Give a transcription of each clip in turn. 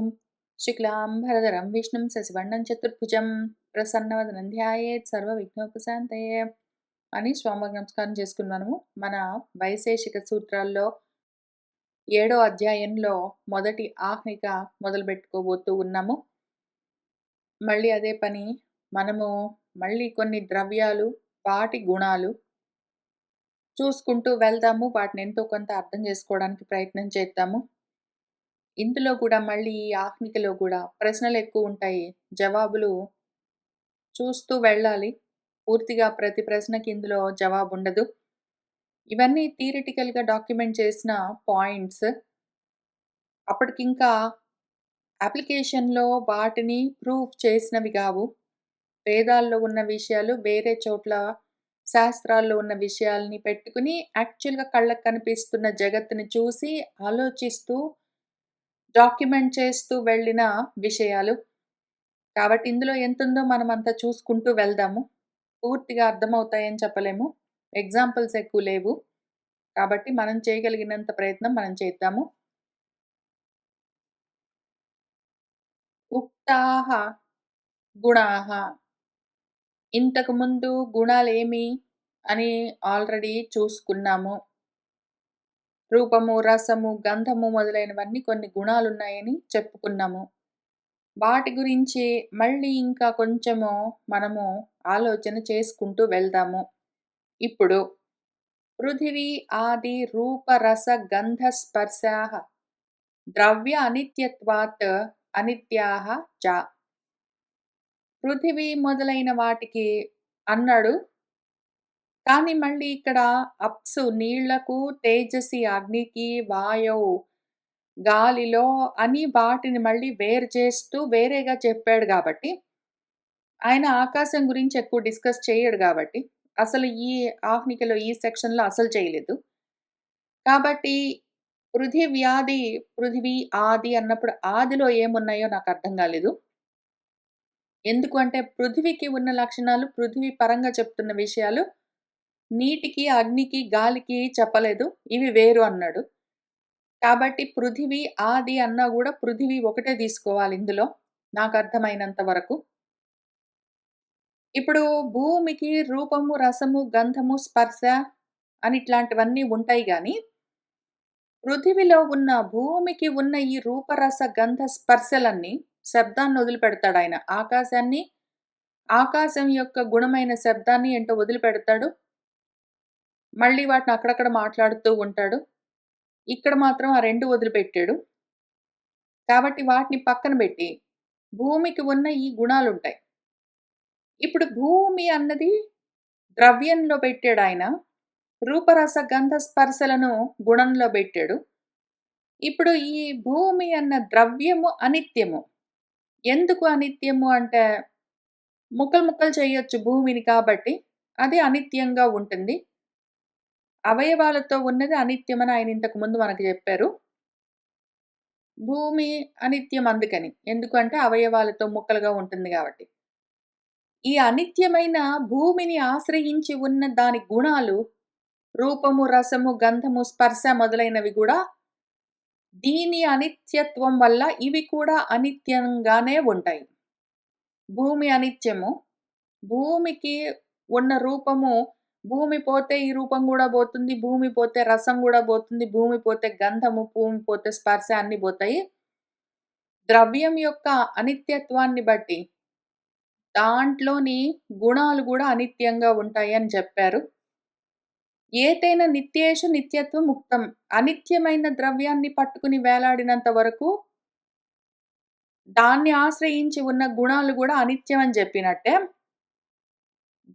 ఓం శుక్లాం భరధరం విష్ణుం శశివర్ణం చతుర్భుజం ప్రసన్నవదనం ధ్యాయేత్ సర్వ విఘ్నోపశాంతయే అని స్వామి నమస్కారం చేసుకున్నాము. మన వైశేషిక సూత్రాల్లో ఏడో అధ్యాయంలో మొదటి ఆహ్నిక మొదలు పెట్టుకోబోతూ ఉన్నాము. మళ్ళీ అదే పని మనము మళ్ళీ కొన్ని ద్రవ్యాలు వాటి గుణాలు చూసుకుంటూ వెళ్దాము వాటిని ఎంతో కొంత అర్థం చేసుకోవడానికి ప్రయత్నం చేద్దాము. ఇందులో కూడా మళ్ళీ ఈ ఆహ్నికలో కూడా ప్రశ్నలు ఎక్కువ ఉంటాయి జవాబులు చూస్తూ వెళ్ళాలి. పూర్తిగా ప్రతి ప్రశ్నకి ఇందులో జవాబు ఉండదు ఇవన్నీ థియరిటికల్గా డాక్యుమెంట్ చేసిన పాయింట్స్. అప్పటికి ఇంకా అప్లికేషన్లో వాటిని ప్రూఫ్ చేసినవి కావు. వేదాల్లో ఉన్న విషయాలు వేరే చోట్ల శాస్త్రాల్లో ఉన్న విషయాల్ని పెట్టుకుని యాక్చువల్గా కళ్ళకు కనిపిస్తున్న జగత్తుని చూసి ఆలోచిస్తూ డాక్యుమెంట్ చేస్తూ వెళ్ళిన విషయాలు. కాబట్టి ఇందులో ఎంతుందో మనం అంతా చూసుకుంటూ వెళ్దాము. పూర్తిగా అర్థమవుతాయని చెప్పలేము. ఎగ్జాంపుల్స్ ఎక్కువ లేవు. కాబట్టి మనం చేయగలిగినంత ప్రయత్నం మనం చేద్దాము. ఉక్తాహ గుణాహ. ఇంతకు ముందు గుణాలేమి అని ఆల్రెడీ చూసుకున్నాము. రూపము రసము గంధము మొదలైనవన్నీ కొన్ని గుణాలు ఉన్నాయని చెప్పుకున్నాము. వాటి గురించి మళ్ళీ ఇంకా కొంచెము మనము ఆలోచన చేసుకుంటూ వెళ్దాము. ఇప్పుడు పృథివీ ఆది రూప రస గంధ స్పర్శాహ ద్రవ్య అనిత్యత్వాత్ అనిత్యా చ. పృథివీ మొదలైన వాటికి అన్నాడు కానీ మళ్ళీ ఇక్కడ అప్సు నీళ్ళకు తేజసి అగ్నికి వాయువు గాలిలో అని వాటిని మళ్ళీ వేరు చేస్తూ వేరేగా చెప్పాడు కాబట్టి ఆయన ఆకాశం గురించి ఎక్కువ డిస్కస్ చేయడు కాబట్టి అసలు ఈ ఆహ్నికలో ఈ సెక్షన్లో అసలు చేయలేదు. కాబట్టి పృథివ్యాది పృథివీ ఆది అన్నప్పుడు ఆదిలో ఏమున్నాయో నాకు అర్థం కాలేదు. ఎందుకు అంటే పృథివీకి ఉన్న లక్షణాలు పృథివీ పరంగా చెప్తున్న విషయాలు నీటికి అగ్నికి గాలికి చెప్పలేదు. ఇవి వేరు అన్నాడు. కాబట్టి పృథివీ ఆది అన్నా కూడా పృథివీ ఒకటే తీసుకోవాలి ఇందులో. నాకు అర్థమైనంత వరకు. ఇప్పుడు భూమికి రూపము రసము గంధము స్పర్శ అని ఇట్లాంటివన్నీ ఉంటాయి కానీ పృథివిలో ఉన్న భూమికి ఉన్న ఈ రూపరస గంధ స్పర్శలన్నీ శబ్దాన్ని వదిలిపెడతాడు ఆయన. ఆకాశాన్ని ఆకాశం యొక్క గుణమైన శబ్దాన్ని ఏంటో వదిలిపెడతాడు. మళ్ళీ వాటిని అక్కడక్కడ మాట్లాడుతూ ఉంటాడు. ఇక్కడ మాత్రం ఆ రెండు వదిలిపెట్టాడు. కాబట్టి వాటిని పక్కన పెట్టి భూమికి ఉన్న ఈ గుణాలు ఉంటాయి ఇప్పుడు భూమి అన్నది ద్రవ్యంలో పెట్టాడు ఆయన. రూపరస గంధ స్పర్శలను గుణంలో పెట్టాడు. ఇప్పుడు ఈ భూమి అన్న ద్రవ్యము అనిత్యము. ఎందుకు అనిత్యము అంటే ముక్కలు ముక్కలు చేయొచ్చు భూమిని కాబట్టి అది అనిత్యంగా ఉంటుంది. అవయవాలతో ఉన్నది అనిత్యమని ఆయన ఇంతకు ముందు మనకు చెప్పారు. భూమి అనిత్యం అందుకని. ఎందుకంటే అవయవాలతో ముక్కలుగా ఉంటుంది కాబట్టి. ఈ అనిత్యమైన భూమిని ఆశ్రయించి ఉన్న దాని గుణాలు రూపము రసము గంధము స్పర్శ మొదలైనవి కూడా దీని అనిత్యత్వం వల్ల ఇవి కూడా అనిత్యంగానే ఉంటాయి. భూమి అనిత్యము. భూమికి ఉన్న రూపము భూమి పోతే ఈ రూపం కూడా పోతుంది భూమి పోతే రసం కూడా పోతుంది భూమి పోతే గంధము భూమి పోతే స్పర్శ అన్ని పోతాయి. ద్రవ్యం యొక్క అనిత్యత్వాన్ని బట్టి దాంట్లోని గుణాలు కూడా అనిత్యంగా ఉంటాయి అని చెప్పారు. ఏదైనా నిత్యేషు నిత్యత్వం ముక్తం. అనిత్యమైన ద్రవ్యాన్ని పట్టుకుని వేలాడినంత వరకు దాన్ని ఆశ్రయించి ఉన్న గుణాలు కూడా అనిత్యం అని చెప్పినట్టే.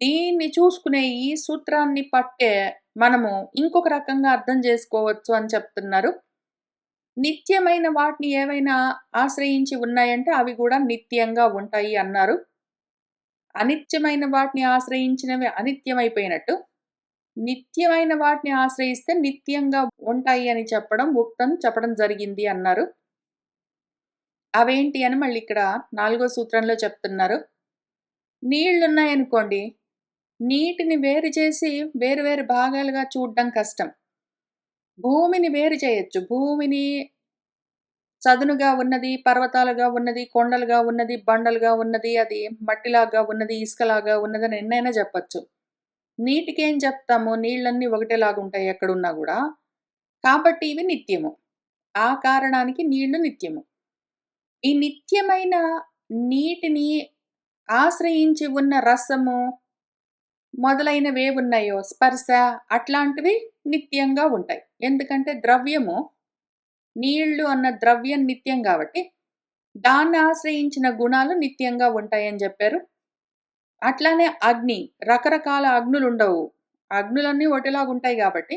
దీన్ని చూసుకునే ఈ సూత్రాన్ని పట్టే మనము ఇంకొక రకంగా అర్థం చేసుకోవచ్చు అని చెప్తున్నారు. నిత్యమైన వాటిని ఏవైనా ఆశ్రయించి ఉన్నాయంటే అవి కూడా నిత్యంగా ఉంటాయి అన్నారు. అనిత్యమైన వాటిని ఆశ్రయించినవి అనిత్యమైపోయినట్టు నిత్యమైన వాటిని ఆశ్రయిస్తే నిత్యంగా ఉంటాయి అని చెప్పడం ఉక్తం చెప్పడం జరిగింది అన్నారు. అవేంటి అని మళ్ళీ ఇక్కడ నాలుగో సూత్రంలో చెప్తున్నారు. నీళ్ళున్నాయనుకోండి నీటిని వేరు చేసి వేరు వేరు భాగాలుగా చూడడం కష్టం భూమిని వేరు చేయొచ్చు భూమిని చదునుగా ఉన్నది, పర్వతాలుగా ఉన్నది, కొండలుగా ఉన్నది, బండలుగా ఉన్నది, అది మట్టిలాగా ఉన్నది, ఇసుకలాగా ఉన్నదని ఎన్నైనా చెప్పొచ్చు. నీటికేం చెప్తాము? నీళ్ళన్నీ ఒకటేలాగా ఉంటాయి ఎక్కడున్నా కూడా కాబట్టి ఇవి నిత్యము. ఆ కారణానికి నీళ్ళు నిత్యము. ఈ నిత్యమైన నీటిని ఆశ్రయించి ఉన్న రసము మొదలైనవేవున్నాయో స్పర్శ అట్లాంటివి నిత్యంగా ఉంటాయి. ఎందుకంటే ద్రవ్యము నీళ్ళు అన్న ద్రవ్యం నిత్యం కాబట్టి దాన్ని ఆశ్రయించిన గుణాలు నిత్యంగా ఉంటాయని చెప్పారు అట్లానే అగ్ని రకరకాల అగ్నులు ఉండవు అగ్నులన్నీ ఒకటిలాగా ఉంటాయి కాబట్టి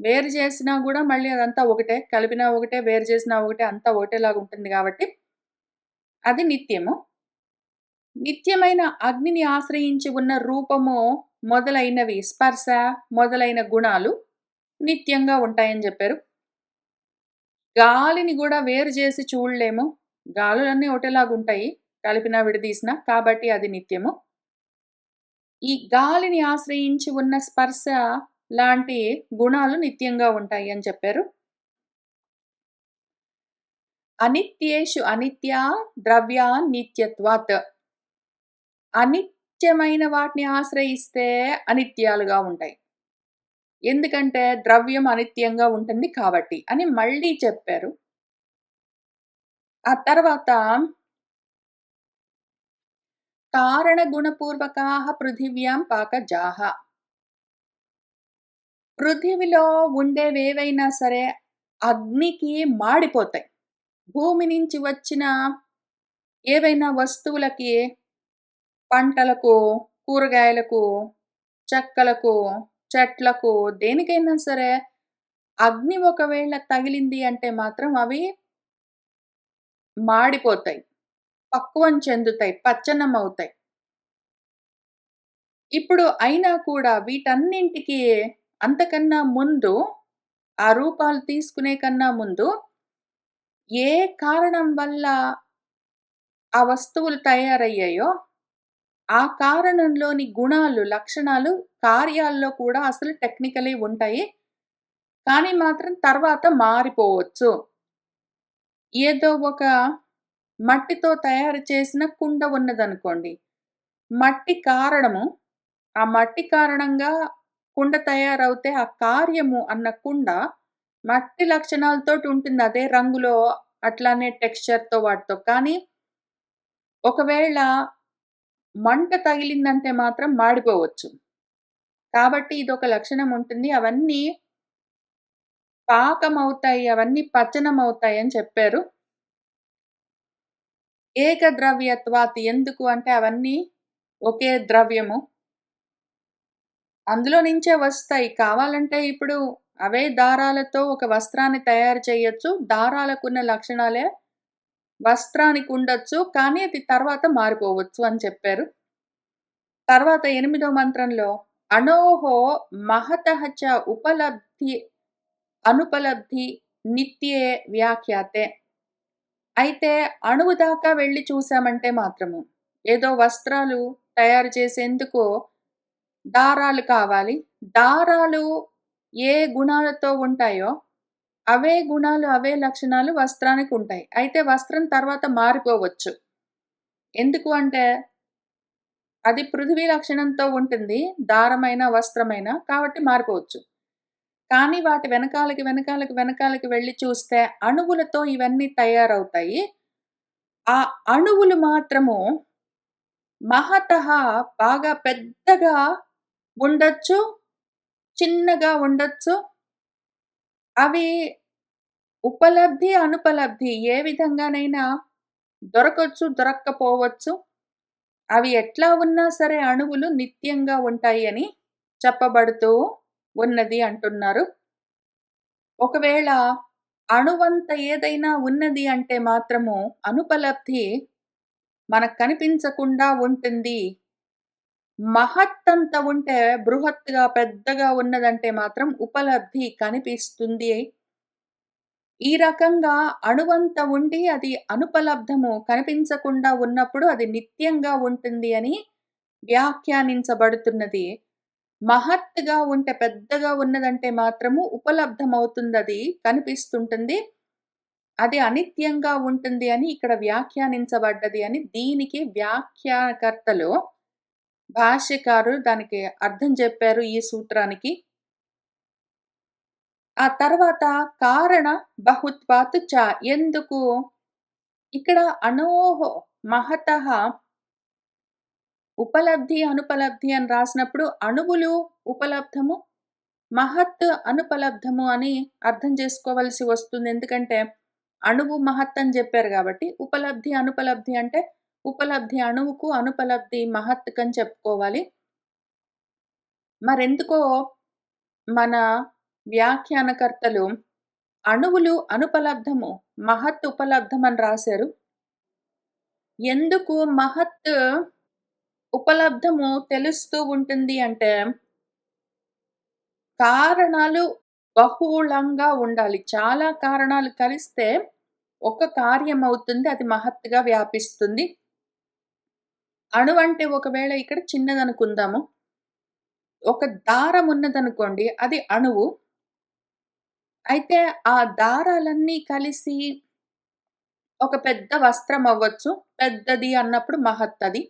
వేరు చేసినా కూడా మళ్ళీ అదంతా ఒకటే. కలిపినా ఒకటే, వేరు చేసినా ఒకటే అంతా ఒకటేలాగుంటుంది కాబట్టి అది నిత్యము. నిత్యమైన అగ్నిని ఆశ్రయించి ఉన్న రూపము మొదలైనవి స్పర్శ మొదలైన గుణాలు నిత్యంగా ఉంటాయని చెప్పారు గాలిని కూడా వేరు చేసి చూడలేము. గాలులన్నీ ఒకటేలాగుంటాయి. కలిపినా, విడదీసిన కాబట్టి అది నిత్యము. ఈ గాలిని ఆశ్రయించి ఉన్న స్పర్శ లాంటి గుణాలు నిత్యంగా ఉంటాయి అని చెప్పారు. అనిత్యేషు అనిత్య ద్రవ్య నిత్యత్వాత్. నిత్యమైన వాటిని ఆశ్రయిస్తే అనిత్యాలుగా ఉంటాయి. ఎందుకంటే ద్రవ్యం అనిత్యంగా ఉంటుంది కాబట్టి అని మళ్ళీ చెప్పారు. ఆ తర్వాత కారణగుణపూర్వకాః పృథివ్యాం పాకజాః. పృథివిలో ఉండేవేవైనా సరే అగ్నికి మాడిపోతాయి. భూమి నుంచి వచ్చిన ఏవైనా వస్తువులకి పంటలకు, కూరగాయలకు, చెక్కలకు, చెట్లకు దేనికైనా సరే అగ్ని ఒకవేళ తగిలింది అంటే మాత్రం అవి మాడిపోతాయి. పక్వం చెందుతాయి. పచ్చనమవుతాయి. ఇప్పుడు అయినా కూడా వీటన్నింటికి అంతకన్నా ముందు ఆ రూపాలు తీసుకునే కన్నా ముందు ఏ కారణం వల్ల ఆ వస్తువులు తయారయ్యాయో ఆ కారణంలోని గుణాలు, లక్షణాలు కార్యాల్లో కూడా అసలు టెక్నికలీ ఉంటాయి. కానీ మాత్రం తర్వాత మారిపోవచ్చు. ఏదో ఒక మట్టితో తయారు చేసిన కుండ ఉన్నదనుకోండి. మట్టి కారణము. ఆ మట్టి కారణంగా కుండ తయారవుతే ఆ కార్యము అన్న కుండ మట్టి లక్షణాలతోటి ఉంటుంది. అదే రంగులో అట్లానే టెక్స్చర్‌తో వాటితో. కానీ ఒకవేళ మంట తగిలిందంటే మాత్రం మాడిపోవచ్చు. కాబట్టి ఇదొక లక్షణం ఉంటుంది. అవన్నీ పాకం అవుతాయి అవన్నీ పచనమవుతాయి అని చెప్పారు. ఏకద్రవ్యత్వాత్ ఎందుకు అంటే అవన్నీ ఒకే ద్రవ్యము. అందులో నుంచే వస్తాయి. కావాలంటే ఇప్పుడు అవే దారాలతో ఒక వస్త్రాన్ని తయారు చేయొచ్చు. దారాలకున్న లక్షణాలే వస్త్రానికి ఉండొచ్చు. కానీ అది తర్వాత మారిపోవచ్చు అని చెప్పారు. తర్వాత ఎనిమిదో మంత్రంలో అణోహో మహతహచ ఉపలబ్ధి అనుపలబ్ధి నిత్యే వ్యాఖ్యాతే. అయితే అణువు దాకా వెళ్ళి చూసామంటే మాత్రము ఏదో వస్త్రాలు తయారు చేసేందుకు దారాలు కావాలి. దారాలు ఏ గుణాలతో ఉంటాయో అవే గుణాలు, అవే లక్షణాలు వస్త్రానికి ఉంటాయి. అయితే వస్త్రం తర్వాత మారిపోవచ్చు. ఎందుకు అంటే అది పృథివీ లక్షణంతో ఉంటుంది. దారమైన, వస్త్రమైన కాబట్టి మారిపోవచ్చు. కానీ వాటి వెనకాలకి, వెనకాలకి, వెనకాలకి వెళ్ళి చూస్తే అణువులతో ఇవన్నీ తయారవుతాయి. ఆ అణువులు మాత్రము మహత బాగా పెద్దగా ఉండొచ్చు. చిన్నగా ఉండొచ్చు. అవి ఉపలబ్ధి, అనుపలబ్ధి ఏ విధంగానైనా దొరకవచ్చు దొరక్కపోవచ్చు. అవి ఎట్లా ఉన్నా సరే అణువులు నిత్యంగా ఉంటాయి అని చెప్పబడుతూ ఉన్నది అంటున్నారు. ఒకవేళ అణువంత ఏదైనా ఉన్నది అంటే మాత్రము అనుపలబ్ధి మనకు కనిపించకుండా ఉంటుంది. మహత్ అంత ఉంటే బృహత్తుగా పెద్దగా ఉన్నదంటే మాత్రం ఉపలబ్ధి కనిపిస్తుంది. ఈ రకంగా అణువంత ఉండి అది అనుపలబ్ధము కనిపించకుండా ఉన్నప్పుడు అది నిత్యంగా ఉంటుంది అని వ్యాఖ్యానించబడుతున్నది. మహత్తుగా ఉంటే పెద్దగా ఉన్నదంటే మాత్రము ఉపలబ్ధమవుతుందది కనిపిస్తుంటుంది. అది అనిత్యంగా ఉంటుంది అని ఇక్కడ వ్యాఖ్యానించబడ్డది అని దీనికి వ్యాఖ్యానకర్తలు భాష్యకారులు దానికి అర్థం చెప్పారు ఈ సూత్రానికి. ఆ తర్వాత కారణ బహుత్వాత్ చ ఎందుకు? ఇక్కడ అణోహో మహత ఉపలబ్ధి, అనుపలబ్ధి అని రాసినప్పుడు అణువులు ఉపలబ్ధము, మహత్ అనుపలబ్ధము అని అర్థం చేసుకోవలసి వస్తుంది. ఎందుకంటే అణువు మహత్ అని చెప్పారు కాబట్టి ఉపలబ్ధి, అనుపలబ్ధి అంటే ఉపలబ్ధి అణువుకు, అనుపలబ్ధి మహత్కం చెప్పుకోవాలి. మరెందుకో మన వ్యాఖ్యానకర్తలు అణువులు అనుపలబ్ధము, మహత్ ఉపలబ్ధమని రాశారు. ఎందుకు మహత్ ఉపలబ్ధము తెలుస్తూ ఉంటుంది అంటే కారణాలు బహుళంగా ఉండాలి. చాలా కారణాలు కలిస్తే ఒక కార్యం అవుతుంది. అది మహత్తుగా వ్యాపిస్తుంది. అణువంటే ఒకవేళ ఇక్కడ చిన్నదనుకుందాము. ఒక దారం ఉన్నదనుకోండి అది అణువు. అయితే ఆ దారాలన్నీ కలిసి ఒక పెద్ద వస్త్రం అవ్వచ్చు. పెద్దది అన్నప్పుడు మహత్తది.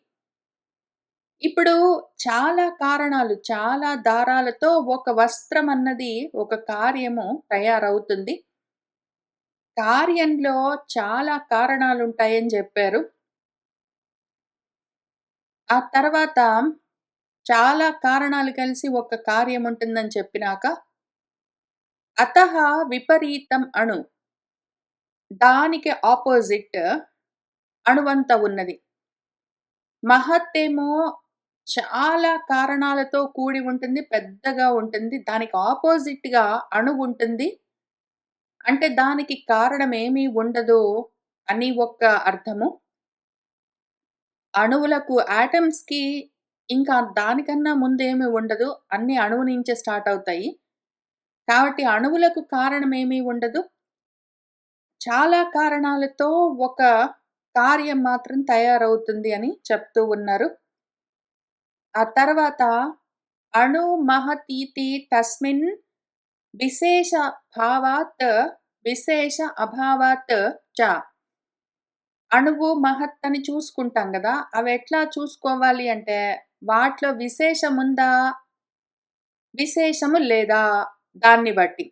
ఇప్పుడు చాలా కారణాలు, చాలా దారాలతో ఒక వస్త్రం అన్నది ఒక కార్యము తయారవుతుంది. కార్యంలో చాలా కారణాలు ఉంటాయని చెప్పారు ఆ తర్వాత చాలా కారణాలు కలిసి ఒక కార్యం ఉంటుందని చెప్పినాక అత విపరీతం అణు. దానికి ఆపోజిట్ అణువంత ఉన్నది. మహత్తేమో చాలా కారణాలతో కూడి ఉంటుంది. పెద్దగా ఉంటుంది. దానికి ఆపోజిట్‌గా అణువుంటుంది. అంటే దానికి కారణమేమీ ఉండదు అని ఒక అర్థము. అణువులకు యాటమ్స్‌కి ఇంకా దానికన్నా ముందేమి ఉండదు. అన్నీ అణువు నుంచే స్టార్ట్ అవుతాయి. కాబట్టి అణువులకు కారణమేమీ ఉండదు. చాలా కారణాలతో ఒక కార్యం మాత్రం తయారవుతుంది అని చెప్తూ ఉన్నారు. ఆ తర్వాత అణు మహతీతి తస్మిన్ విశేష భావాత్ విశేష అభావాత్ చ. అణువు, మహత్ అని చూసుకుంటాం అవి ఎట్లా చూసుకోవాలి అంటే వాటిలో విశేషముందా? విశేషము లేదా? దాన్ని బట్టి.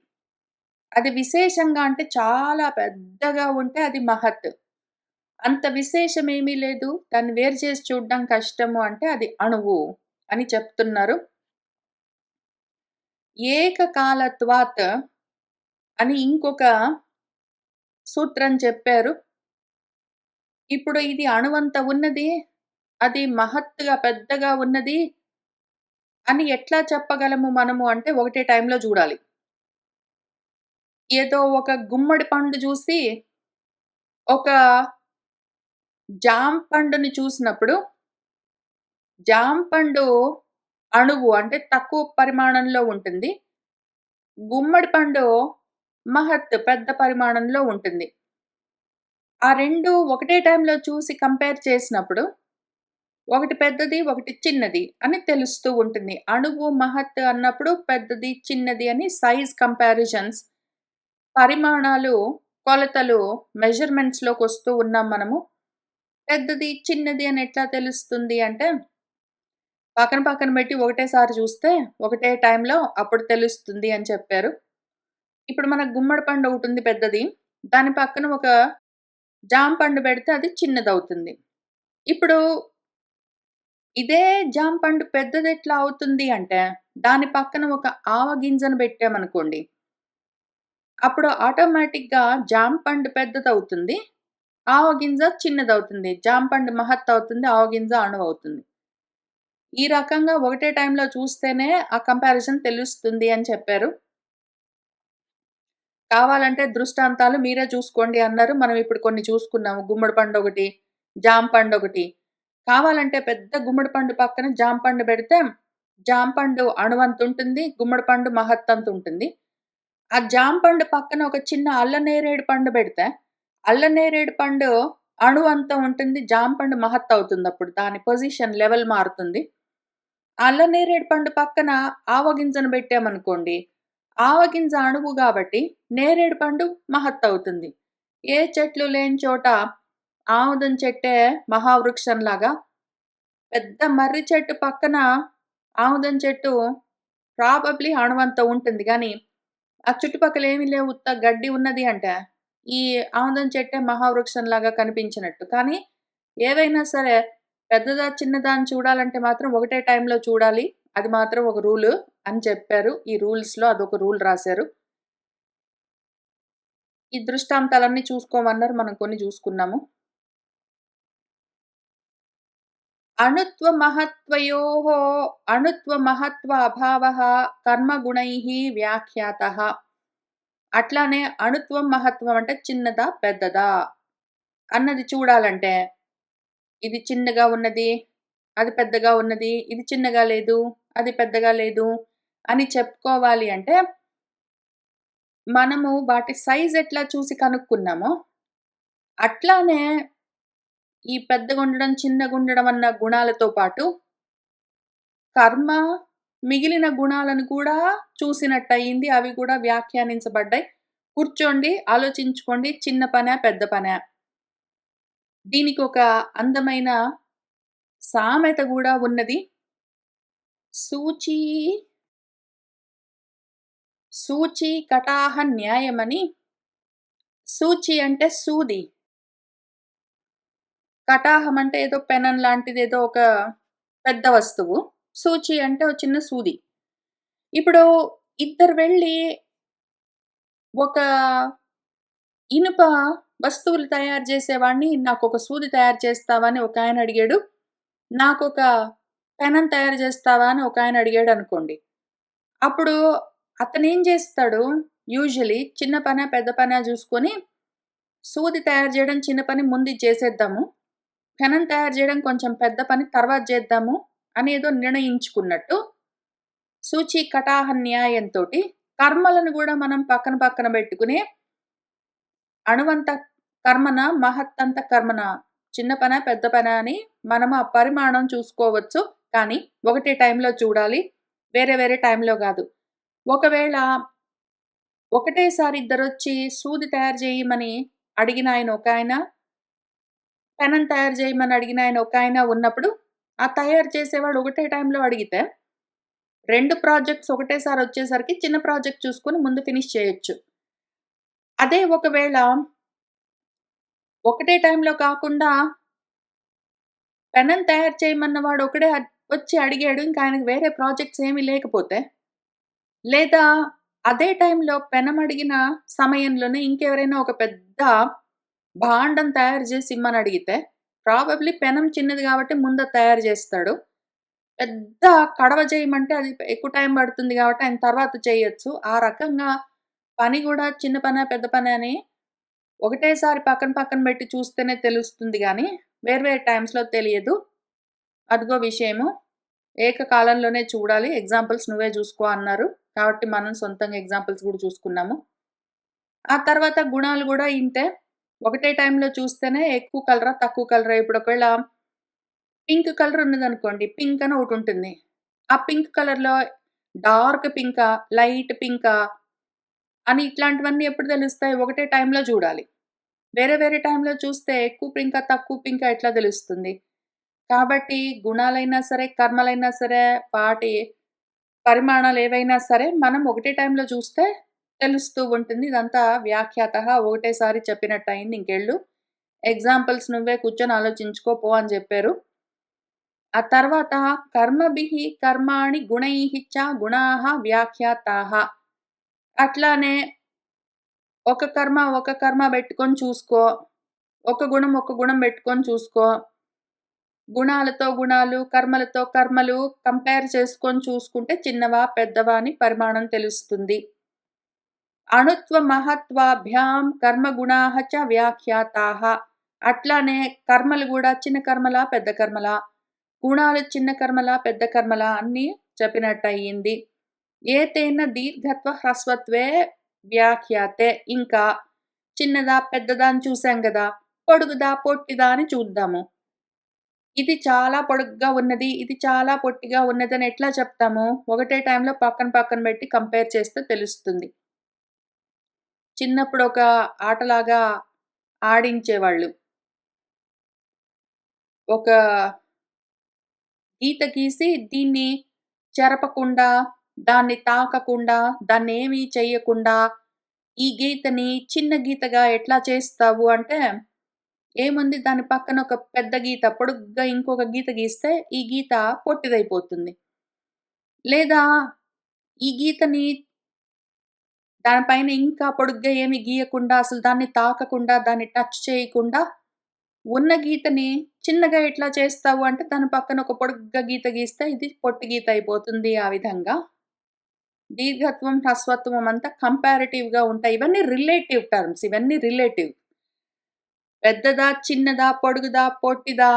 అది విశేషంగా అంటే చాలా పెద్దగా ఉంటే అది మహత్. అంత విశేషం ఏమీ లేదు. దాన్ని వేరు చేసి చూడడం కష్టము అంటే అది అణువు అని చెప్తున్నారు. ఏకకాలత్వాత్ అని ఇంకొక సూత్రం చెప్పారు. ఇప్పుడు ఇది అణువంత ఉన్నది. అది మహత్తుగా పెద్దగా ఉన్నది. అని ఎట్లా చెప్పగలము మనము అంటే ఒకటే టైంలో చూడాలి ఏదో ఒక గుమ్మడి పండు చూసి ఒక జామ్ పండుని చూసినప్పుడు జామ్ పండు అణువు అంటే తక్కువ పరిమాణంలో ఉంటుంది. గుమ్మడి పండు మహత్ పెద్ద పరిమాణంలో ఉంటుంది. ఆ రెండు ఒకటే టైంలో చూసి కంపేర్ చేసినప్పుడు ఒకటి పెద్దది, ఒకటి చిన్నది అని తెలుస్తూ ఉంటుంది. అణువు, మహత్ అన్నప్పుడు పెద్దది, చిన్నది అని సైజ్ కంపారిజన్స్ పరిమాణాలు, కొలతలు మెజర్‌మెంట్స్‌లోకొస్తూ ఉన్నాం మనము. పెద్దది, చిన్నది అని ఎట్లా తెలుస్తుంది అంటే పక్కన పక్కన పెట్టి ఒకటేసారి చూస్తే ఒకటే టైంలో అప్పుడు తెలుస్తుంది అని చెప్పారు. ఇప్పుడు మన గుమ్మడి పండు ఒకటి ఉంది పెద్దది. దాని పక్కన ఒక జామ పండు పెడితే అది చిన్నదవుతుంది. ఇప్పుడు ఇదే జామ పండు పెద్దదెట్లా అవుతుంది అంటే దాని పక్కన ఒక ఆవ గింజను పెట్టామనుకోండి. అప్పుడు ఆటోమేటిక్‌గా జామ పండు పెద్దదవుతుంది. ఆవ గింజ చిన్నదవుతుంది. జామ పండు మహత్ అవుతుంది. ఆవ గింజ అణువవుతుంది. ఈ రకంగా ఒకటే టైంలో చూస్తేనే ఆ కంపారిజన్ తెలుస్తుంది అని చెప్పారు. కావాలంటే దృష్టాంతాలు మీరే చూసుకోండి అన్నారు. మనం ఇప్పుడు కొన్ని చూసుకున్నాము. గుమ్మడి పండు ఒకటి, జామ పండు ఒకటి. కావాలంటే పెద్ద గుమ్మడి పండు పక్కన జామ పండు పెడితే జామ పండు అణువంతుంటుంది. గుమ్మడి పండు మహత్తంతుంటుంది. ఆ జామ పండు పక్కన ఒక చిన్న అల్లనేరేడు పండు పెడితే అల్లనేరేడు పండు అణువంత ఉంటుంది. జామ పండు మహత్ అవుతుందప్పుడు. దాని పొజిషన్ లెవెల్ మారుతుంది. అల్లనేరేడు పండు పక్కన ఆవగింజను పెట్టామనుకోండి. ఆవగింజ అణువు కాబట్టి నేరేడు పండు మహత్ అవుతుంది. ఏ చెట్లు లేని చోట ఆముదం చెట్టే మహావృక్షంలాగా పెద్ద మర్రి చెట్టు పక్కన ఆముదం చెట్టు ప్రాబబ్లీ అణువంత ఉంటుంది. కానీ ఆ చుట్టుపక్కల ఏమీ లేవు. ఉత్త గడ్డి ఉన్నది అంటే. ఈ ఆముదం చెట్టే మహావృక్షంలాగా కనిపించినట్టు. కానీ ఏవైనా సరే పెద్దదా చిన్నదా అని చూడాలంటే మాత్రం ఒకటే టైంలో చూడాలి. అది మాత్రం ఒక రూల్ అని చెప్పారు. ఈ రూల్స్లో అదొక రూల్ రాశారు. ఈ దృష్టాంతాలన్నీ చూసుకోమన్నారు. మనం కొన్ని చూసుకున్నాము. అణుత్వ మహత్వయో అణుత్వ మహత్వ అభావ కర్మగుణై వ్యాఖ్యాత. అట్లానే అణుత్వం మహత్వం అంటే చిన్నదా పెద్దదా అన్నది చూడాలంటే ఇది చిన్నగా ఉన్నది అది పెద్దగా ఉన్నది ఇది చిన్నగా లేదు. అది పెద్దగా లేదు అని చెప్పుకోవాలి అంటే మనము వాటి సైజ్ ఎట్లా చూసి కనుక్కున్నామో అట్లానే ఈ పెద్దగా ఉండడం చిన్నగా ఉండడం అన్న గుణాలతో పాటు కర్మ మిగిలిన గుణాలను కూడా చూసినట్టు అయింది అవి కూడా వ్యాఖ్యానించబడ్డాయి. కూర్చోండి ఆలోచించుకోండి. చిన్న పనే పెద్ద పనే. దీనికి ఒక అందమైన సామెత కూడా ఉన్నది. సూచి సూచి కటాహ న్యాయమని సూచి అంటే సూది. కటాహం అంటే ఏదో పెనం లాంటిది ఏదో ఒక పెద్ద వస్తువు. సూచి అంటే ఒక చిన్న సూది. ఇప్పుడు ఇద్దరు వెళ్ళి ఒక ఇనుప వస్తువులు తయారు చేసేవాడిని నాకు ఒక సూది తయారు చేస్తావా? అని ఒక ఆయన అడిగాడు. నాకు ఒక పెనం తయారు చేస్తావా అని ఒక ఆయన అడిగాడు అనుకోండి. అప్పుడు అతను ఏం చేస్తాడు? యూజువలీ చిన్న పన పెద్ద పన చూసుకొని సూది తయారు చేయడం చిన్న పని ముందు చేసేద్దాము. పెనం తయారు చేయడం కొంచెం పెద్ద పని తర్వాత చేద్దాము అనేదో నిర్ణయించుకున్నట్టు సూచి కటాహ న్యాయంతో కర్మలను కూడా మనం పక్కన పక్కన పెట్టుకుని అణువంత కర్మన మహత్తంత కర్మన చిన్న పన పెద్ద పన అని మనం ఆ పరిమాణం చూసుకోవచ్చు. కానీ ఒకటే టైంలో చూడాలి వేరే వేరే టైంలో కాదు. ఒకవేళ ఒకటేసారి ఇద్దరు వచ్చి సూది తయారు చేయమని అడిగిన ఆయన ఒక ఆయన పెనం తయారు చేయమని అడిగిన ఆయన ఒక ఆయన ఉన్నప్పుడు ఆ తయారు చేసేవాడు ఒకటే టైంలో అడిగితే రెండు ప్రాజెక్ట్స్ ఒకటేసారి వచ్చేసరికి చిన్న ప్రాజెక్ట్ చూసుకొని ముందు ఫినిష్ చేయొచ్చు. అదే ఒకవేళ ఒకటే టైంలో కాకుండా పెనం తయారు చేయమన్న వాడు ఒకటే వచ్చి అడిగాడు ఇంకా ఆయనకు వేరే ప్రాజెక్ట్స్ ఏమీ లేకపోతే? లేదా అదే టైంలో పెనం అడిగిన సమయంలోనే ఇంకెవరైనా ఒక పెద్ద భాండం తయారు చేసి ఇమ్మని అడిగితే ప్రాబబ్లీ పెనం చిన్నది కాబట్టి ముందు తయారు చేస్తాడు. పెద్ద కడవ చేయమంటే అది ఎక్కువ టైం పడుతుంది కాబట్టి ఆయన తర్వాత చేయొచ్చు. ఆ రకంగా పని కూడా చిన్న పని పెద్ద పని అని ఒకటేసారి పక్కన పక్కన పెట్టి చూస్తేనే తెలుస్తుంది కానీ వేర్వేరు టైమ్స్లో తెలియదు. అదిగో విషయము. ఏకకాలంలోనే చూడాలి. ఎగ్జాంపుల్స్ నువ్వే చూసుకో అన్నారు. కాబట్టి మనం సొంతంగా ఎగ్జాంపుల్స్ కూడా చూసుకున్నాము. ఆ తర్వాత గుణాలు కూడా ఇంతే. ఒకటే టైంలో చూస్తేనే ఎక్కువ కలరా తక్కువ కలరా ఇప్పుడు ఒకవేళ పింక్ కలర్ ఉన్నదనుకోండి పింక్ అని ఒకటి ఉంటుంది. ఆ పింక్ కలర్లో డార్క్ పింకా లైట్ పింకా అని ఇట్లాంటివన్నీ ఎప్పుడు తెలుస్తాయి? ఒకటే టైంలో చూడాలి. వేరే వేరే టైంలో చూస్తే ఎక్కువ పింకా తక్కువ పింకా ఎట్లా తెలుస్తుంది? కాబట్టి గుణాలైనా సరే కర్మలైనా సరే వాటి పరిమాణాలు ఏవైనా సరే మనం ఒకటే టైంలో చూస్తే తెలుస్తూ ఉంటుంది. ఇదంతా వ్యాఖ్యాత. ఒకటేసారి చెప్పినట్టు అయింది ఇంకెళ్ళు. ఎగ్జాంపుల్స్ నువ్వే కూర్చొని ఆలోచించుకోపో అని చెప్పారు. ఆ తర్వాత కర్మభి కర్మాణి గుణై చ గుణా వ్యాఖ్యాత. అట్లానే ఒక కర్మ ఒక కర్మ పెట్టుకొని చూసుకో. ఒక గుణం ఒక గుణం పెట్టుకొని చూసుకో. గుణాలతో గుణాలు కర్మలతో కర్మలు కంపేర్ చేసుకొని చూసుకుంటే చిన్నవా పెద్దవా అని పరిమాణం తెలుస్తుంది. అణుత్వ మహత్వాభ్యాం కర్మ గుణా చ వ్యాఖ్యాతా. అట్లానే కర్మలు కూడా చిన్న కర్మలా పెద్ద కర్మలా? గుణాలు చిన్న కర్మలా పెద్ద కర్మలా అన్నీ చెప్పినట్టయింది. ఏతైనా దీర్ఘత్వ హ్రస్వత్వే వ్యాఖ్యాతే. ఇంకా చిన్నదా పెద్దదా అని చూసాం కదా పొడుగుదా పొట్టిదా అని చూద్దాము. ఇది చాలా పొడుగ్గా ఉన్నది ఇది చాలా పొట్టిగా ఉన్నది అని ఎట్లా చెప్తాము ఒకటే టైంలో పక్కన పక్కన పెట్టి కంపేర్ చేస్తే తెలుస్తుంది చిన్నప్పుడు ఒక ఆటలాగా ఆడించేవాళ్ళు. ఒక గీత గీసి దీన్ని చెరపకుండా, దాన్ని తాకకుండా, దాన్ని ఏమీ చెయ్యకుండా, ఈ గీతని చిన్న గీతగా ఎట్లా చేస్తావు అంటే, ఏముంది దాని పక్కన ఒక పెద్ద గీత పొడుగ్గా ఇంకొక గీత గీస్తే, ఈ గీత పొట్టిదైపోతుంది. లేదా ఈ గీతని దానిపైన ఇంకా పొడుగ్గా ఏమి గీయకుండా, అసలు దాన్ని తాకకుండా, దాన్ని టచ్ చేయకుండా, ఉన్న గీతని చిన్నగా ఎట్లా చేస్తావు అంటే, దాని పక్కన ఒక పొడుగ్గా గీత గీస్తే ఇది పొట్టి గీత అయిపోతుంది. ఆ విధంగా. దీర్ఘత్వం, హ్రస్వత్వం అంతా కంపారిటివ్‌గా ఉంటాయి. ఇవన్నీ రిలేటివ్ టర్మ్స్. ఇవన్నీ రిలేటివ్. పెద్దదా, చిన్నదా, పొడుగుదా, పొట్టిదా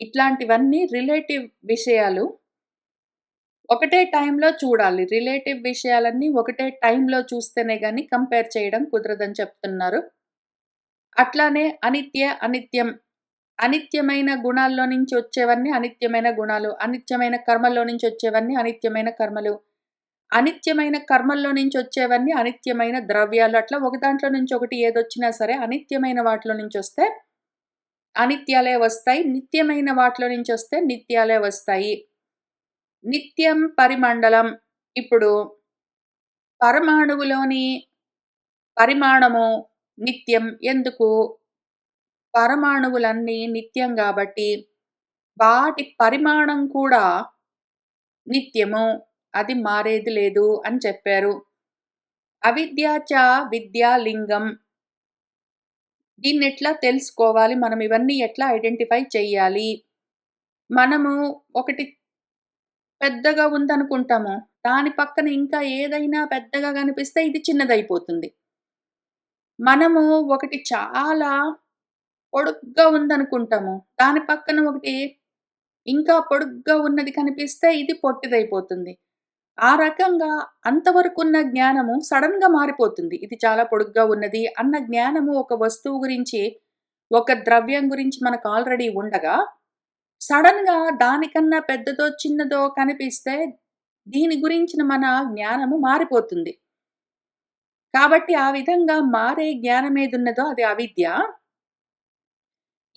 ఇట్లాంటివన్నీ రిలేటివ్ విషయాలు. ఒకటే టైంలో చూడాలి. రిలేటివ్ విషయాలన్నీ ఒకటే టైంలో చూస్తేనే కానీ కంపేర్ చేయడం కుదరదని చెప్తున్నారు. అట్లానే అనిత్య, అనిత్యం. అనిత్యమైన గుణాల్లో నుంచి వచ్చేవన్నీ అనిత్యమైన గుణాలు. అనిత్యమైన కర్మల్లో నుంచి వచ్చేవన్నీ అనిత్యమైన కర్మలు. అనిత్యమైన కర్మల్లో నుంచి వచ్చేవన్నీ అనిత్యమైన ద్రవ్యాలు. అట్లా ఒక దాంట్లో నుంచి ఒకటి ఏదొచ్చినా సరే అనిత్యమైన వాటిలో నుంచి వస్తే అనిత్యాలే వస్తాయి. నిత్యమైన వాటిలో నుంచి వస్తే నిత్యాలే వస్తాయి. నిత్యం పరిమండలం. ఇప్పుడు పరమాణువులోని పరిమాణము నిత్యం. ఎందుకు? పరమాణువులన్నీ నిత్యం కాబట్టి వాటి పరిమాణం కూడా నిత్యము. అది మారేది లేదు అని చెప్పారు. అవిద్యా చ దీన్ని ఎట్లా తెలుసుకోవాలి? మనం ఇవన్నీ ఎట్లా ఐడెంటిఫై చేయాలి మనము ఒకటి పెద్దగా ఉందనుకుంటాము. దాని పక్కన ఇంకా ఏదైనా పెద్దగా కనిపిస్తే ఇది చిన్నదైపోతుంది. మనము ఒకటి చాలా పొడుగ్గా ఉందనుకుంటాము. దాని పక్కన ఒకటి ఇంకా పొడుగ్గా ఉన్నది కనిపిస్తే ఇది పొట్టిదైపోతుంది. ఆ రకంగా అంతవరకున్న జ్ఞానము సడన్గా మారిపోతుంది. ఇది చాలా పొడుగ్గా ఉన్నది అన్న జ్ఞానము ఒక వస్తువు గురించి, ఒక ద్రవ్యం గురించి మనకు ఆల్రెడీ ఉండగా, సడన్గా దానికన్నా పెద్దదో, చిన్నదో కనిపిస్తే దీని గురించిన మన జ్ఞానము మారిపోతుంది. కాబట్టి ఆ విధంగా మారే జ్ఞానం ఏదున్నదో అది అవిద్య.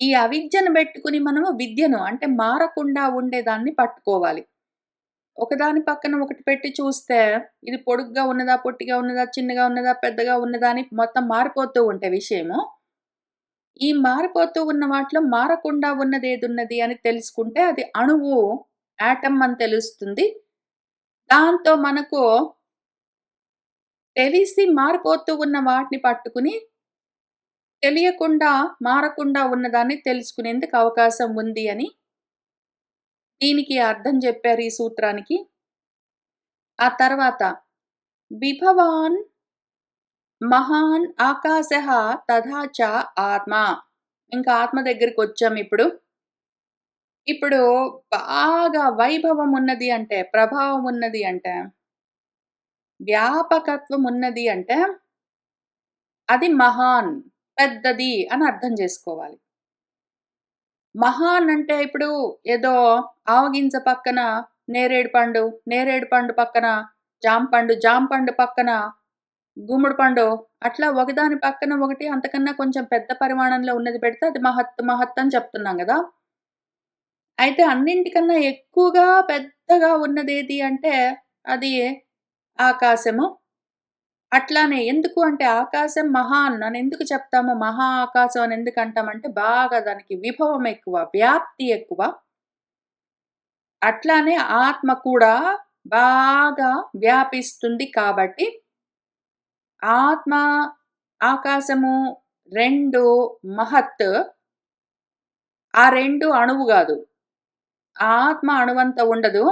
ఈ అవిద్యను పెట్టుకుని మనము విద్యను అంటే మారకుండా ఉండేదాన్ని పట్టుకోవాలి. ఒకదాని పక్కన ఒకటి పెట్టి చూస్తే ఇది పొడుగ్గా ఉన్నదా, పొట్టిగా ఉన్నదా, చిన్నగా ఉన్నదా, పెద్దగా ఉన్నదా అని మొత్తం మారిపోతూ ఉంటే విషయము. ఈ మారిపోతూ ఉన్న వాటిలో మారకుండా ఉన్నది ఏదున్నది అని తెలుసుకుంటే అది అణువు, యాటమ్ అని తెలుస్తుంది. దాంతో మనకు తెలిసి మారిపోతూ ఉన్న వాటిని పట్టుకుని, తెలియకుండా, మారకుండా ఉన్నదాన్ని తెలుసుకునేందుకు అవకాశం ఉంది అని దీనికి అర్థం చెప్పారు ఈ సూత్రానికి. ఆ తర్వాత విభవాన్ మహాన్ ఆకాశ తథాచ ఆత్మ. ఇంకా ఆత్మ దగ్గరికి వచ్చాం ఇప్పుడు. ఇప్పుడు బాగా వైభవం ఉన్నది అంటే, ప్రభావం ఉన్నది అంటే, వ్యాపకత్వం ఉన్నది అంటే, అది మహాన్ పెద్దది అని అర్థం చేసుకోవాలి మహాన్ అంటే ఇప్పుడు ఏదో ఆవగింజ పక్కన నేరేడు పండు, నేరేడు పండు పక్కన జాంపండు జాంపండు పక్కన గుమ్మడి పండు అట్లా ఒకదాని పక్కన ఒకటి అంతకన్నా కొంచెం పెద్ద పరిమాణంలో ఉన్నది పెడితే అది మహత్, మహత్ అని చెప్తున్నాం కదా అయితే అన్నింటికన్నా ఎక్కువగా పెద్దగా ఉన్నదేది అంటే అది ఆకాశము. అట్లానే ఎందుకు అంటే ఆకాశం మహాన్ అని ఎందుకు చెప్తాము? మహా ఆకాశం అని ఎందుకు అంటామంటే బాగా దానికి విభవం ఎక్కువ, వ్యాప్తి ఎక్కువ. అట్లానే ఆత్మ కూడా బాగా వ్యాపిస్తుంది కాబట్టి ఆత్మ, ఆకాశము రెండు మహత్. ఆ రెండు అణువు కాదు ఆత్మ అణువంత ఉండదు.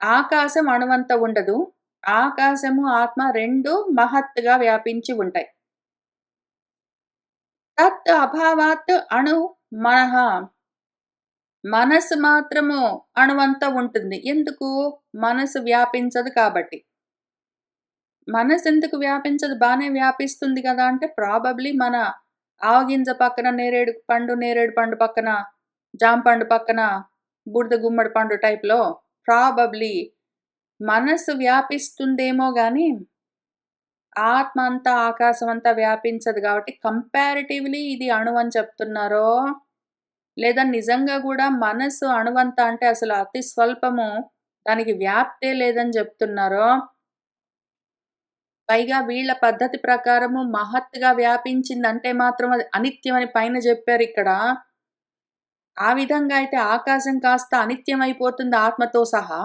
ఆకాశం అణువంత ఉండదు. ఆకాశము, ఆత్మ రెండు మహత్తుగా వ్యాపించి ఉంటాయి. తత్ అభావాత్ అణు మనహ మనసు మాత్రము అణువంతా ఉంటుంది. ఎందుకు? మనసు వ్యాపించదు కాబట్టి. మనసు ఎందుకు వ్యాపించదు? బాగానే వ్యాపిస్తుంది కదా అంటే ప్రాబబ్లీ మన ఆవగింజ పక్కన నేరేడు పండు, నేరేడు పండు పక్కన జామ పండు పక్కన బూడిద గుమ్మడి పండు టైప్‌లో ప్రాబబ్లీ మనసు వ్యాపిస్తుందేమో కానీ ఆత్మ అంతా ఆకాశం అంతా వ్యాపించదు కాబట్టి కంపారిటివ్‌లీ ఇది అణువని చెప్తున్నారో, లేదా నిజంగా కూడా మనసు అణువంత అంటే అసలు అతి స్వల్పము, దానికి వ్యాప్తే లేదని చెప్తున్నారో పైగా వీళ్ళ పద్ధతి ప్రకారము మహత్తుగా వ్యాపించిందంటే మాత్రం అది అనిత్యమని పైన చెప్పారు ఇక్కడ ఆ విధంగా అయితే ఆకాశం కాస్త అనిత్యం అయిపోతుంది ఆత్మతో సహా.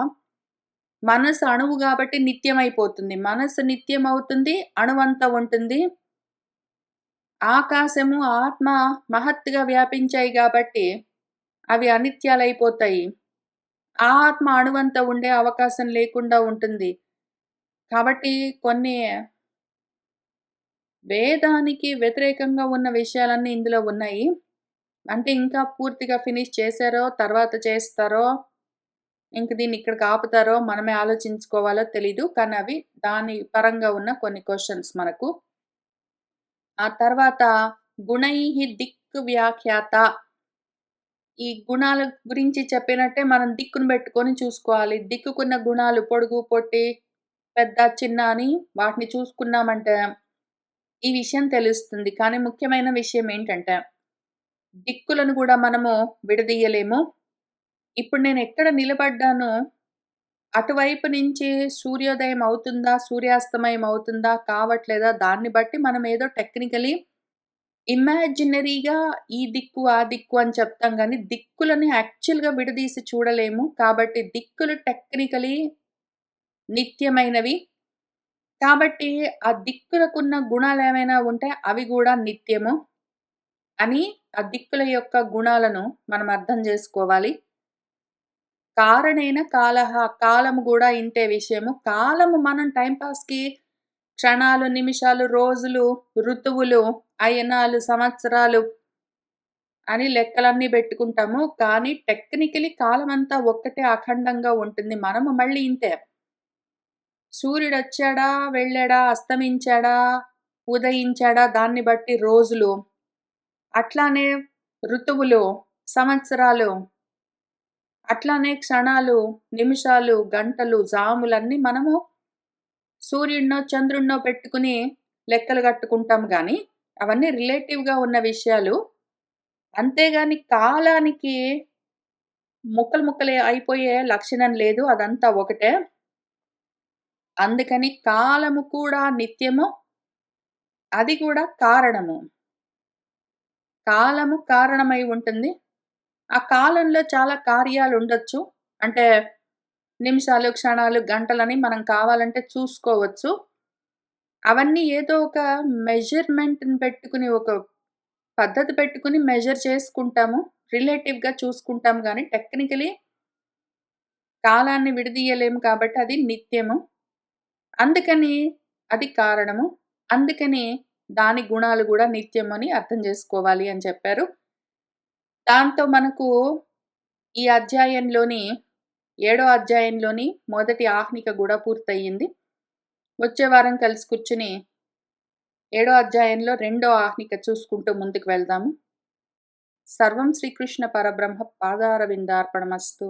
మనసు అణువు గాబట్టి నిత్యమైపోతుంది. మనసు నిత్యమవుతుంది, అణువంత ఉంటుంది. ఆకాశము, ఆత్మ మహత్తుగా వ్యాపించాయి కాబట్టి అవి అనిత్యాలైపోతాయి. ఆ ఆత్మ అణువంత ఉండే అవకాశం లేకుండా ఉంటుంది. కాబట్టి కొన్ని వేదానికి వ్యతిరేకంగా ఉన్న విషయాలన్నీ ఇందులో ఉన్నాయి. అంటే ఇంకా పూర్తిగా ఫినిష్ చేశారో, తర్వాత చేస్తారో, ఇంక దీన్ని ఇక్కడ ఆపుతారో మనమే ఆలోచించుకోవాలో తెలీదు. కానీ అవి దాని పరంగా ఉన్న కొన్ని క్వశ్చన్స్ మనకు. ఆ తర్వాత గుణై దిక్ వ్యాఖ్యాత. ఈ గుణాల గురించి చెప్పినట్టే మనం దిక్కును పెట్టుకొని చూసుకోవాలి. దిక్కుకున్న గుణాలు పొడుగు, పొట్టి, పెద్ద, చిన్న అని వాటిని చూసుకున్నామంటే ఈ విషయం తెలుస్తుంది. కానీ ముఖ్యమైన విషయం ఏంటంటే, దిక్కులను కూడా మనము విడదీయలేము. ఇప్పుడు నేను ఎక్కడ నిలబడ్డానో, అటువైపు నుంచి సూర్యోదయం అవుతుందా? సూర్యాస్తమయం అవుతుందా? కావట్లేదా? దాన్ని బట్టి మనం ఏదో టెక్నికలీ ఇమాజినరీగా ఈ దిక్కు, ఆ దిక్కు అని చెప్తాం కానీ దిక్కులని యాక్చువల్‌గా విడదీసి చూడలేము. కాబట్టి దిక్కులు టెక్నికలీ నిత్యమైనవి. కాబట్టి ఆ దిక్కులకున్న గుణాలేమైనా ఉంటే అవి కూడా నిత్యము. అని ఆ దిక్కుల యొక్క గుణాలను మనం అర్థం చేసుకోవాలి కారణేన కాలహ కాలము కూడా ఇంతే విషయము. కాలము మనం టైంపాస్కి క్షణాలు, నిమిషాలు, రోజులు, ఋతువులు, అయనాలు, సంవత్సరాలు అని లెక్కలన్నీ పెట్టుకుంటాము కానీ టెక్నికలీ కాలం అంతా ఒక్కటే అఖండంగా ఉంటుంది. మనము మళ్ళీ ఇంతే. సూర్యుడొచ్చాడా? వెళ్ళాడా? అస్తమించాడా? ఉదయించాడా? దాన్ని బట్టి రోజులు. అట్లానే ఋతువులు, సంవత్సరాలు. అట్లానే క్షణాలు, నిమిషాలు, గంటలు, జాములన్నీ మనము సూర్యుడినో, చంద్రుడినో పెట్టుకుని లెక్కలు కట్టుకుంటాం కానీ అవన్నీ రిలేటివ్‌గా ఉన్న విషయాలు. అంతేగాని కాలానికి ముక్కలు ముక్కలే అయిపోయే లక్షణం లేదు. అదంతా ఒకటే. అందుకని కాలము కూడా నిత్యము. అది కూడా కారణము. కాలము కారణమై ఉంటుంది. ఆ కాలంలో చాలా కార్యాలు ఉండొచ్చు అంటే నిమిషాలు, క్షణాలు, గంటలని మనం కావాలంటే చూసుకోవచ్చు. అవన్నీ ఏదో ఒక మెజర్‌మెంట్‌ని పెట్టుకొని, ఒక పద్ధతి పెట్టుకొని మెజర్ చేసుకుంటాము. రిలేటివ్‌గా చూసుకుంటాం కానీ టెక్నికలీ కాలాన్ని విడదీయలేము కాబట్టి అది నిత్యము. అందుకని అది కారణము. అందుకని దాని గుణాలు గూడా నిత్యమని అర్థం చేసుకోవాలి అని చెప్పారు. దాంతో మనకు ఈ అధ్యాయంలోని ఏడో అధ్యాయంలోని మొదటి ఆహ్నిక కూడా పూర్తయింది. వచ్చే వారం కలిసి కూర్చుని ఏడో అధ్యాయంలో రెండో ఆహ్నిక చూసుకుంటూ ముందుకు వెళ్దాము. సర్వం శ్రీకృష్ణ పరబ్రహ్మ పాదారవిందార్పణమస్తు.